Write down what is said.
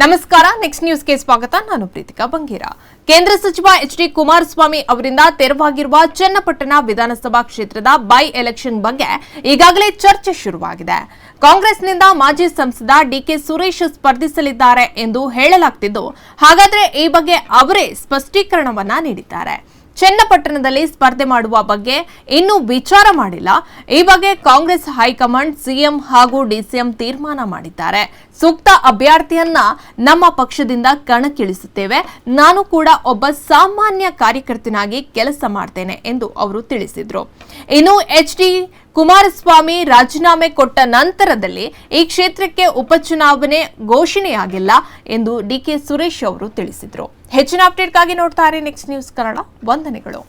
ನಮಸ್ಕಾರ. ನೆಕ್ಸ್ಟ್ ನ್ಯೂಸ್ಗೆ ಸ್ವಾಗತ. ನಾನು ಪ್ರೀತಿಕಾ ಬಂಗೀರ. ಕೇಂದ್ರ ಸಚಿವ ಎಚ್ ಡಿ ಕುಮಾರಸ್ವಾಮಿ ಅವರಿಂದ ತೆರವಾಗಿರುವ ಚನ್ನಪಟ್ಟಣ ವಿಧಾನಸಭಾ ಕ್ಷೇತ್ರದ ಬೈ ಎಲೆಕ್ಷನ್ ಬಗ್ಗೆ ಈಗಾಗಲೇ ಚರ್ಚೆ ಶುರುವಾಗಿದೆ. ಕಾಂಗ್ರೆಸ್ನಿಂದ ಮಾಜಿ ಸಂಸದ ಡಿಕೆ ಸುರೇಶ್ ಸ್ಪರ್ಧಿಸಲಿದ್ದಾರೆ ಎಂದು ಹೇಳಲಾಗ್ತಿದ್ದು. ಹಾಗಾದರೆ ಈ ಬಗ್ಗೆ ಅವರೇ ಸ್ಪಷ್ಟೀಕರಣವನ್ನ ನೀಡಿದ್ದಾರೆ. ಚನ್ನಪಟ್ಟಣದಲ್ಲಿ ಸ್ಪರ್ಧೆ ಮಾಡುವ ಬಗ್ಗೆ ಇನ್ನೂ ವಿಚಾರ ಮಾಡಿಲ್ಲ. ಈ ಬಗ್ಗೆ ಕಾಂಗ್ರೆಸ್ ಹೈಕಮಾಂಡ್ ಸಿಎಂ ಹಾಗೂ ಡಿಸಿಎಂ ತೀರ್ಮಾನ ಮಾಡಿದ್ದಾರೆ. ಸೂಕ್ತ ಅಭ್ಯರ್ಥಿಯನ್ನ ನಮ್ಮ ಪಕ್ಷದಿಂದ ಕಣಕ್ಕಿಳಿಸುತ್ತೇವೆ. ನಾನು ಕೂಡ ಒಬ್ಬ ಸಾಮಾನ್ಯ ಕಾರ್ಯಕರ್ತನಾಗಿ ಕೆಲಸ ಮಾಡ್ತೇನೆ ಎಂದು ಅವರು ತಿಳಿಸಿದರು. ಇನ್ನು ಎಚ್ ಡಿ ಕುಮಾರಸ್ವಾಮಿ ರಾಜೀನಾಮೆ ಕೊಟ್ಟ ನಂತರದಲ್ಲಿ ಈ ಕ್ಷೇತ್ರಕ್ಕೆ ಉಪಚುನಾವಣೆ ಘೋಷಣೆಯಾಗಿಲ್ಲ ಎಂದು ಡಿಕೆ ಸುರೇಶ್ ಅವರು ತಿಳಿಸಿದರು. ಹೆಚ್ಚಿನ ಅಪ್ಡೇಟ್ಗಾಗಿ ನೋಡ್ತಾರೆ ನೆಕ್ಸ್ಟ್ ನ್ಯೂಸ್ ಕನ್ನಡ ವಂದನೆಗಳು.